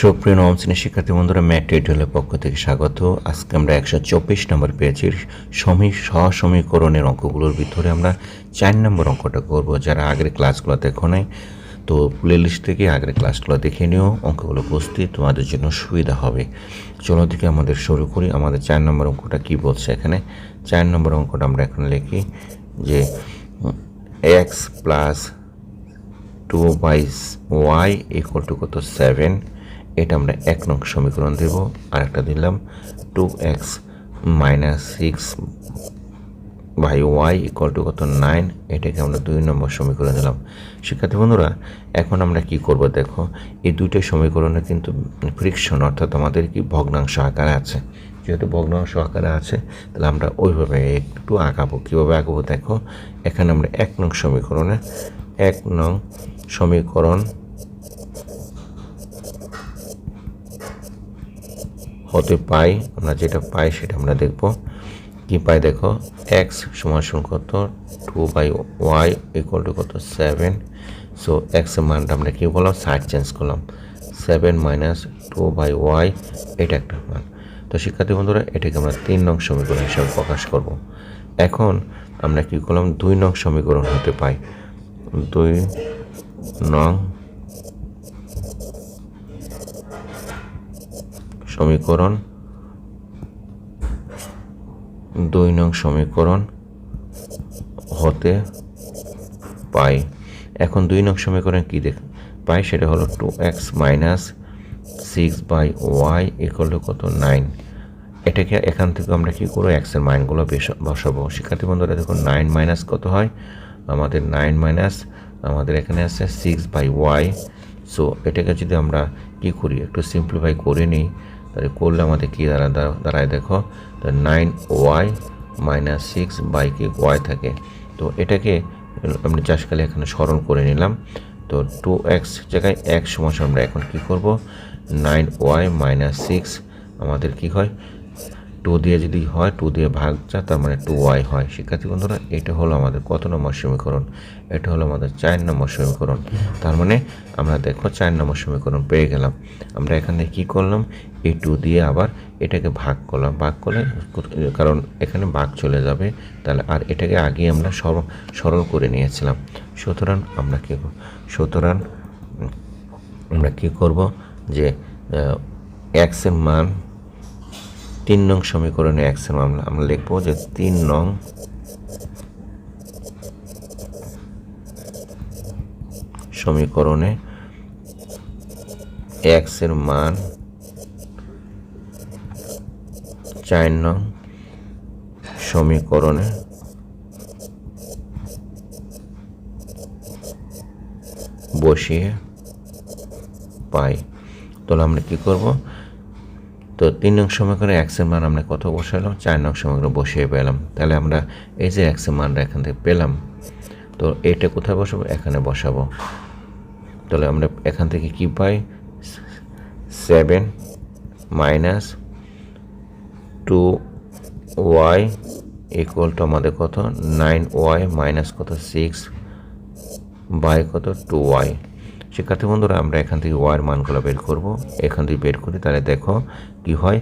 সুপ্রিয় নবম শ্রেণির শিক্ষার্থী বন্ধুরা ম্যাট টিউটোরিয়ালের পক্ষ থেকে স্বাগত। আজকে আমরা একশো চব্বিশ নম্বর পেয়েছি সমী, সহসমীকরণের অঙ্কগুলোর ভিতরে। আমরা চার নম্বর অঙ্কটা করব, যারা আগের ক্লাসগুলো দেখো নাই, তো প্লে লিস্ট থেকে আগের ক্লাসগুলো দেখে নিও। অঙ্কগুলো বুঝতে তোমাদের জন্য সুবিধা হবে। চলো দিকে আমাদের শুরু করি। আমাদের চার নম্বর অঙ্কটা কি বলছে এখানে? চার নম্বর অঙ্কটা আমরা এখানে লিখি যে x plus two by y equal to কত? সেভেন এটা আমরা এক নং সমীকরণ দেব আর একটা দিলাম। Two x minus six by y equal to কত? নাইন এটাকে আমরা দুই নম্বর সমীকরণ দিলাম। শিক্ষার্থী বন্ধুরা, এখন আমরা কি করব দেখো, এই দুইটা সমীকরণে কিন্তু ফ্রিকশন অর্থাৎ আমাদের কি ভগ্নাংশ আকারে আছে। যেহেতু ভগ্নাংশ আকারে আছে, তাহলে আমরা ওইভাবে একটু আঁকাবো কীভাবে আঁকাবো দেখো, এখানে আমরা এক নং সমীকরণে, এক নং সমীকরণ হতে পাই, আমরা যেটা পাই সেটা আমরা দেখব। কি পাই দেখো? এক্স সমান কত? Two by y equal to কত? সেভেন সো এক্সের মানটা আমরা কী বললাম? সাইড চেঞ্জ করলাম। Seven minus two by y এটা একটা মান। তো শিক্ষার্থী বন্ধুরা, এটাকে আমরা তিন নং সমীকরণ হিসাবে প্রকাশ করব। এখন আমরা কী করলাম? দুই নং সমীকরণ হতে পাই। দুই নং সমীকরণ। দুই নং সমীকরণ হতে পাই। এখন দুই নং সমীকরণ কী দেখ, পাই? সেটা হলো two x minus six by y to কত? নাইন এটাকে এখান থেকে আমরা কী করব? এক্সের মাইনগুলো বসাবো। শিক্ষার্থী বন্ধুরা, দেখুন নাইন মাইনাস কত হয়? আমাদের নাইন মাইনাস আমাদের এখানে আছে সিক্স বাই ওয়াই সো এটাকে যদি আমরা কী করি? একটু সিম্পলিফাই করে নিই। তাহলে করলে আমাদের কী দাঁড়া দাঁড়ায় দেখো তো nine y minus six by K y থাকে। তো এটাকে আমি চাষকালে এখানে স্মরণ করে নিলাম। তো টু এক্স জায়গায় এক সমস্যা আমরা এখন কী করব? নাইন ওয়াই মাইনাস সিক্স আমাদের কী হয়? টু দিয়ে যদি হয়, টু দিয়ে ভাগ যা, তার মানে টু ওয়াই হয়। শিক্ষার্থী বন্ধুরা, এটা হলো আমাদের কত নম্বর সমীকরণ? এটা হলো আমাদের চার নম্বর সমীকরণ। তার মানে আমরা দেখো চার নম্বর সমীকরণ পেয়ে গেলাম। আমরা এখানে কি করলাম? এই টু দিয়ে আবার এটাকে ভাগ করলাম। ভাগ করলে কারণ এখানে ভাগ চলে যাবে, তাহলে আর এটাকে আগে আমরা সরল সরল করে নিয়েছিলাম। সুতরাং আমরা কী সুতরাং আমরা কী করব? যে এক্সের মান তিন নং সমীকরণে এক্সের মামলা, আমরা লিখব যে তিন নং সমীকরণে এক্সের মান চার নং সমীকরণে বসিয়ে পাই। তাহলে আমরা কী করব? তো তিন নং সমীকরণে এক্সের মান আমরা কত বসালাম? চার নং সমীকরণে বসিয়ে পেলাম। তাহলে আমরা এই যে এক্সের মানটা এখান থেকে পেলাম, তো এটা কোথায় বসাবো? এখানে বসাবো। তাহলে আমরা এখান থেকে কি পাই? Seven minus two y equal to আমাদের কত? নাইন ওয়াই মাইনাস কত? সিক্স বাই কত? টু ওয়াই শিক্ষার্থী বন্ধুরা, আমরা এখান থেকে ওয়াইয়ের মানগুলো বের করব। এখান থেকে বের করি, তাহলে দেখো কি হয়?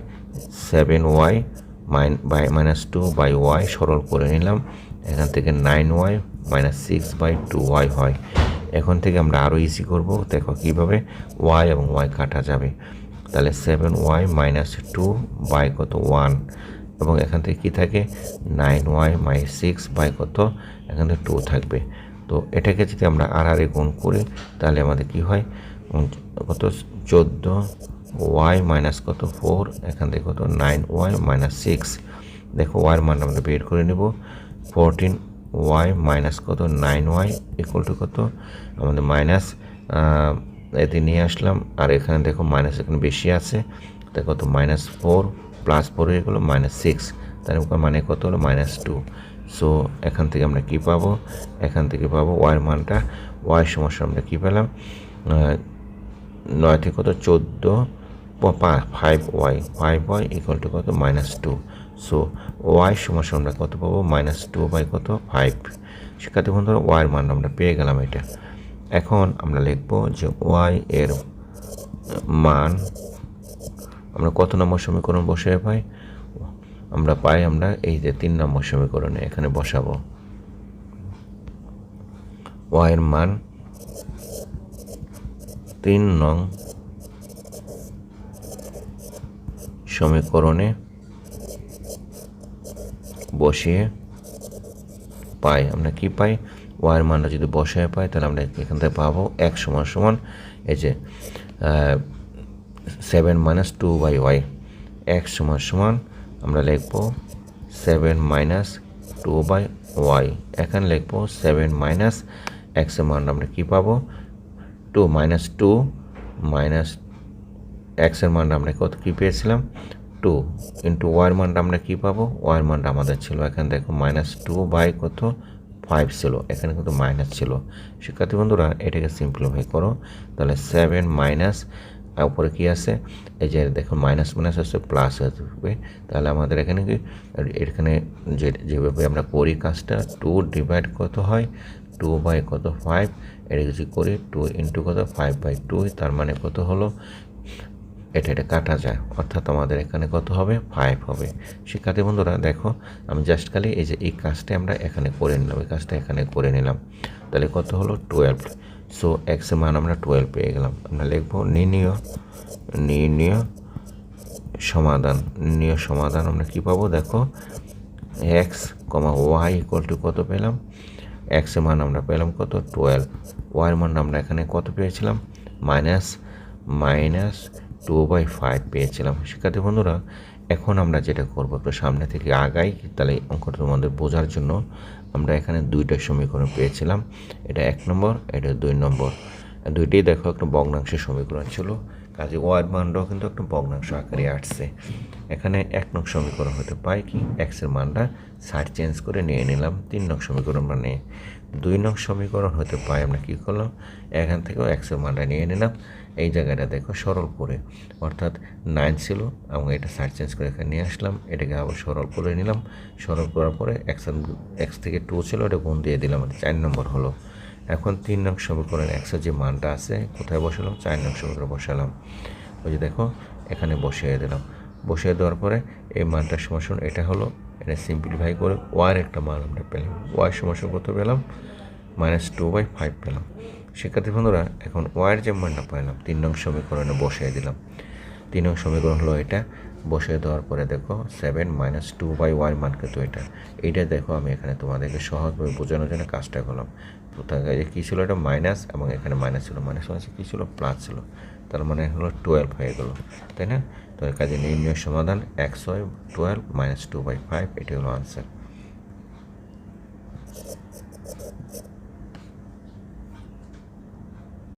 Seven y minus by minus two by y সরল করে নিলাম। এখান থেকে nine y minus six by two y হয়। এখন থেকে আমরা আরও ইজি করব। দেখো কীভাবে ওয়াই এবং ওয়াই কাটা যাবে। তাহলে seven y minus two by কত ওয়ান এবং এখান থেকে কী থাকে? Nine y minus six by কত? এখান থেকে টু থাকবে। তো এটাকে যদি আমরা আর আর গুণ করি, তাহলে আমাদের কি হয়? কত? চোদ্দ ওয়াই মাইনাস কত? ফোর। এখান থেকে কত? Nine y minus six. দেখো ওয়াইয়ের মান আমরা বের করে নেব। ফোরটিন ওয়াই মাইনাস কত? নাইন ওয়াই ইকুয়াল টু কত? আমাদের মাইনাস এতে নিয়ে আসলাম। আর এখানে দেখো, মাইনাস এখানে বেশি আছে। তাই কত? মাইনাস ফোর প্লাস ফোর হয়ে গেলো মাইনাস সিক্স। তার মানে কত হলো? Minus two. সো এখান থেকে আমরা কি পাবো? এখান থেকে পাবো ওয়াইয়ের মানটা। ওয়াই সমস্যা আমরা কী পেলাম? নয় থেকে কত? চোদ্দ five y five y equal to কত? মাইনাস টু সো ওয়াই সমস্যা আমরা কত পাবো? মাইনাস টু বাই কত? ফাইভ শিক্ষার্থী বন্ধুরা ওয়াইয়ের মান আমরা পেয়ে গেলাম এটা। এখন আমরা লিখব যে ওয়াই এর মান, আমরা কত নম্বর সমীকরণ বসে পাই? আমরা পাই, আমরা এই যে তিন নম্বর সমীকরণে এখানে বসাবো। ওয়াইয়ের মান তিন নং সমীকরণে বসিয়ে পাই। আমরা কি পাই? ওয়াইয়ের মানটা যদি বসায় পাই, তাহলে আমরা এখান থেকে পাবো এক সমান সমান এই যে seven minus two by y এক সমান সমান আমরা লিখব seven minus two by y এখানে লিখব সেভেন মাইনাস এক্সের মান আমরা কী পাবো? টু মাইনাস টু মাইনাস এক্সের মানটা আমরা কত কী পেয়েছিলাম? টু ইন্টু ওয়ার মানটা আমরা কী পাবো? ওয়ার মানটা আমাদের ছিল। এখানে দেখো মাইনাস টু বাই কত? ফাইভ ছিল। এখানে কিন্তু মাইনাস ছিল। শিক্ষার্থী বন্ধুরা, এটাকে সিম্পলিফাই করো। তাহলে সেভেন মাইনাস উপরে কী আছে? এই যে দেখো মাইনাস মাইনাস আছে প্লাস আসবে। তাহলে আমাদের এখানে কি? এখানে যে, যেভাবে আমরা করি কাজটা টু ডিভাইড কত হয়? টু বাই কত? ফাইভ এটা যদি করি টু ইন্টু কত? ফাইভ বাই টু তার মানে কত হলো? এটা এটা কাটা যায়। অর্থাৎ আমাদের এখানে কত হবে? ফাইভ হবে। শিক্ষার্থী বন্ধুরা, দেখো, আমি জাস্ট খালি এই যে, এই কাজটা আমরা এখানে করে নিলাম, এই কাজটা এখানে করে নিলাম। তাহলে কত হলো? টুয়েলভ সো এক্স মান আমরা টুয়েলভ পেয়ে গেলাম। আমরা লিখব নির্ণীয় নির্ণীয় সমাধান। নির্ণীয় সমাধান আমরা কী পাবো? দেখো x comma y equal to কত পেলাম? এক্সের মান আমরা পেলাম কত? টুয়েলভ ওয়াইয়ের মান আমরা এখানে কত পেয়েছিলাম? Minus minus two by five পেয়েছিলাম। শিক্ষার্থী বন্ধুরা এখন আমরা যেটা করব, একটু সামনে থেকে আগাই, তাহলে অঙ্কটা তোমাদের বোঝার জন্য আমরা এখানে দুইটা সমীকরণ পেয়েছিলাম। এটা এক নম্বর, এটা দুই নম্বর। দুইটাই দেখো একটা ভগ্নাংশের সমীকরণ ছিল। কাজে ওয়ার মানটাও কিন্তু একটা ভগ্নাংশ আকারে আসছে। এখানে এক নং সমীকরণ হতে পাই কি? এক্সের মানটা সাইড চেঞ্জ করে নিয়ে নিলাম, তিন নং সমীকরণ নিয়ে দুই নং সমীকরণ হতে পাই আমরা কী করলাম? এখান থেকেও এক্সের মানটা নিয়ে নিলাম। এই জায়গাটা দেখো সরল করে, অর্থাৎ নাইন ছিল, এবং এটা সাইড চেঞ্জ করে এখানে নিয়ে আসলাম, এটাকে আবার সরল করে নিলাম। সরল করার পরে এক্স এক্স থেকে টু ছিল, এটা গুণ দিয়ে দিলাম চার নম্বর হলো। এখন তিন নং সমীকরণ এক্সের যে মানটা আছে, কোথায় বসালাম? চার নং সমীকরণ বসালাম। ওই যে দেখো, এখানে বসিয়ে দিলাম। বসিয়ে দেওয়ার পরে এই মানটার সমাসন, এটা হলো, এটা সিম্পলিফাই করে ওয়ার একটা মান আমরা পেলাম। ওয়ার সমাসন কত পেলাম? মাইনাস টু বাই ফাইভ পেলাম। শিক্ষার্থী বন্ধুরা, এখন ওয়ার যে মানটা পেলাম, তিন নং সমীকরণে বসিয়ে দিলাম। তিন নং সমীকরণ হলো এটা। বসিয়ে দেওয়ার পরে দেখো seven minus two by y মান কিন্তু এটা। এইটা দেখো, আমি এখানে তোমাদেরকে সহজভাবে বোঝানোর জন্য কাজটা করলাম। কী ছিল? এটা মাইনাস এবং এখানে মাইনাস ছিল। মাইনাস মাইনাস কী ছিল? প্লাস ছিল। তার মানে হলো টুয়েলভ হয়ে গেল। তাই না? তো কাজে নির্ণয় সমাধান একশো twelve minus two by five এটি হলো আনসার